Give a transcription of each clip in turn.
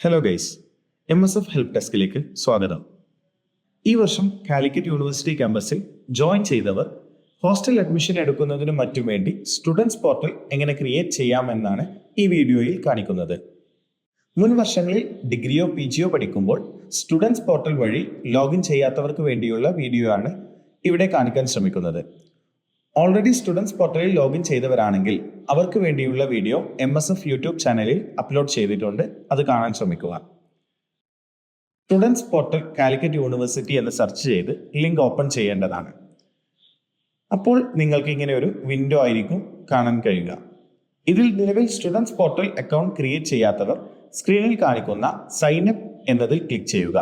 Hello guys M S F help ഡെസ്കിലേക്ക് സ്വാഗതം. ഈ വർഷം കാലിക്കറ്റ് യൂണിവേഴ്സിറ്റി ക്യാമ്പസിൽ ജോയിൻ ചെയ്തവർ ഹോസ്റ്റൽ അഡ്മിഷൻ എടുക്കുന്നതിനും മറ്റും വേണ്ടി സ്റ്റുഡൻസ് പോർട്ടൽ എങ്ങനെ ക്രിയേറ്റ് ചെയ്യാമെന്നാണ് ഈ വീഡിയോയിൽ കാണിക്കുന്നത്. മുൻ വർഷങ്ങളിൽ ഡിഗ്രിയോ പി ജിയോ പഠിക്കുമ്പോൾ സ്റ്റുഡൻസ് പോർട്ടൽ വഴി ലോഗിൻ ചെയ്യാത്തവർക്ക് വേണ്ടിയുള്ള വീഡിയോ ആണ് ഇവിടെ കാണിക്കാൻ ശ്രമിക്കുന്നത്. ഓൾറെഡി സ്റ്റുഡൻസ് പോർട്ടലിൽ ലോഗിൻ ചെയ്തവരാണെങ്കിൽ അവർക്ക് വേണ്ടിയുള്ള video M S F YouTube ചാനലിൽ അപ്ലോഡ് ചെയ്തിട്ടുണ്ട്. അത് കാണാൻ ശ്രമിക്കുക. സ്റ്റുഡൻസ് പോർട്ടൽ കാലിക്കറ്റ് യൂണിവേഴ്സിറ്റി എന്ന് സെർച്ച് ചെയ്ത് ലിങ്ക് ഓപ്പൺ ചെയ്യേണ്ടതാണ്. അപ്പോൾ നിങ്ങൾക്ക് ഇങ്ങനെ ഒരു വിൻഡോ ആയിരിക്കും കാണാൻ കഴിയുക. ഇതിൽ നിലവിൽ സ്റ്റുഡൻസ് പോർട്ടൽ അക്കൗണ്ട് ക്രിയേറ്റ് ചെയ്യാത്തവർ സ്ക്രീനിൽ കാണിക്കുന്ന സൈൻ അപ്പ് എന്നതിൽ ക്ലിക്ക് ചെയ്യുക.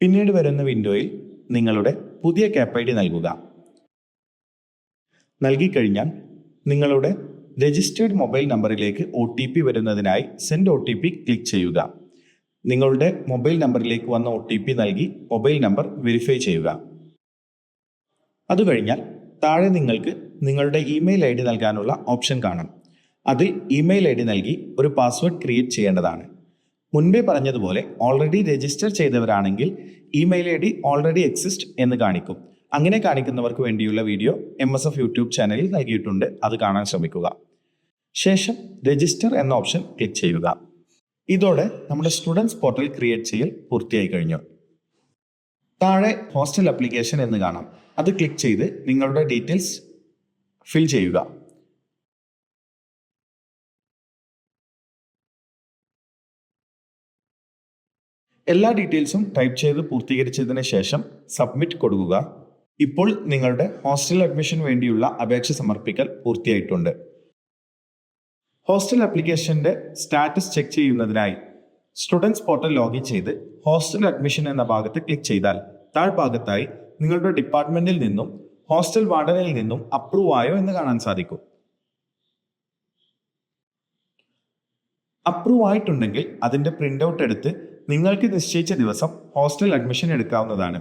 പിന്നീട് വരുന്ന വിൻഡോയിൽ നിങ്ങളുടെ പുതിയ ക്യാപ് ഐ ഡി നൽകുക. നൽകിക്കഴിഞ്ഞാൽ നിങ്ങളുടെ രജിസ്റ്റേർഡ് മൊബൈൽ നമ്പറിലേക്ക് O T P വരുന്നതിനായി send O T P click ചെയ്യുക. നിങ്ങളുടെ മൊബൈൽ നമ്പറിലേക്ക് വന്ന ഒ ടി പി നൽകി മൊബൈൽ നമ്പർ വെരിഫൈ ചെയ്യുക. അത് കഴിഞ്ഞാൽ താഴെ നിങ്ങൾക്ക് നിങ്ങളുടെ ഇമെയിൽ ഐ ഡി നൽകാനുള്ള ഓപ്ഷൻ കാണാം. അതിൽ ഇമെയിൽ ഐ ഡി നൽകി ഒരു പാസ്വേഡ് ക്രിയേറ്റ് ചെയ്യേണ്ടതാണ്. മുൻപേ പറഞ്ഞതുപോലെ already register ചെയ്തവരാണെങ്കിൽ email I D already exist എന്ന് കാണിക്കും. അങ്ങനെ കാണിക്കുന്നവർക്ക് വേണ്ടിയുള്ള video M S F YouTube ചാനലിൽ നൽകിയിട്ടുണ്ട്. അത് കാണാൻ ശ്രമിക്കുക. ശേഷം രജിസ്റ്റർ എന്ന ഓപ്ഷൻ ക്ലിക്ക് ചെയ്യുക. ഇതോടെ നമ്മുടെ സ്റ്റുഡൻസ് പോർട്ടൽ ക്രിയേറ്റ് ചെയ്യൽ പൂർത്തിയായി കഴിഞ്ഞു. താഴെ ഹോസ്റ്റൽ അപ്ലിക്കേഷൻ എന്ന് കാണാം. അത് ക്ലിക്ക് ചെയ്ത് നിങ്ങളുടെ ഡീറ്റെയിൽസ് ഫിൽ ചെയ്യുക. എല്ലാ ഡീറ്റെയിൽസും ടൈപ്പ് ചെയ്ത് പൂർത്തീകരിച്ചതിന് ശേഷം സബ്മിറ്റ് കൊടുക്കുക. ഇപ്പോൾ നിങ്ങളുടെ ഹോസ്റ്റൽ അഡ്മിഷന് വേണ്ടിയുള്ള അപേക്ഷ സമർപ്പിക്കൽ പൂർത്തിയായിട്ടുണ്ട്. ഹോസ്റ്റൽ അപ്ലിക്കേഷന്റെ സ്റ്റാറ്റസ് ചെക്ക് ചെയ്യുന്നതിനായി സ്റ്റുഡൻസ് പോർട്ടൽ ലോഗിൻ ചെയ്ത് ഹോസ്റ്റൽ അഡ്മിഷൻ എന്ന ഭാഗത്ത് ക്ലിക്ക് ചെയ്താൽ താഴ്ഭാഗത്തായി നിങ്ങളുടെ ഡിപ്പാർട്ട്മെന്റിൽ നിന്നും ഹോസ്റ്റൽ വാർഡനിൽ നിന്നും അപ്രൂവ് ആയോ എന്ന് കാണാൻ സാധിക്കും. അപ്രൂവ് ആയിട്ടുണ്ടെങ്കിൽ അതിന്റെ പ്രിന്റ് ഔട്ട് എടുത്ത് നിങ്ങൾക്ക് നിശ്ചയിച്ച ദിവസം ഹോസ്റ്റൽ അഡ്മിഷൻ എടുക്കാവുന്നതാണ്.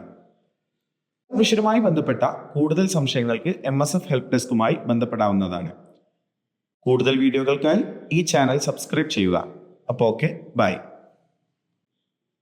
അഡ്മിഷനുമായി ബന്ധപ്പെട്ട കൂടുതൽ സംശയങ്ങൾക്ക് എം എസ് എഫ് ഹെൽപ്പ് ഡെസ്കുമായി ബന്ധപ്പെടാവുന്നതാണ്. കൂടുതൽ വീഡിയോകൾക്കായി ഈ ചാനൽ സബ്സ്ക്രൈബ് ചെയ്യുക. അപ്പോൾ ഓക്കെ ബൈ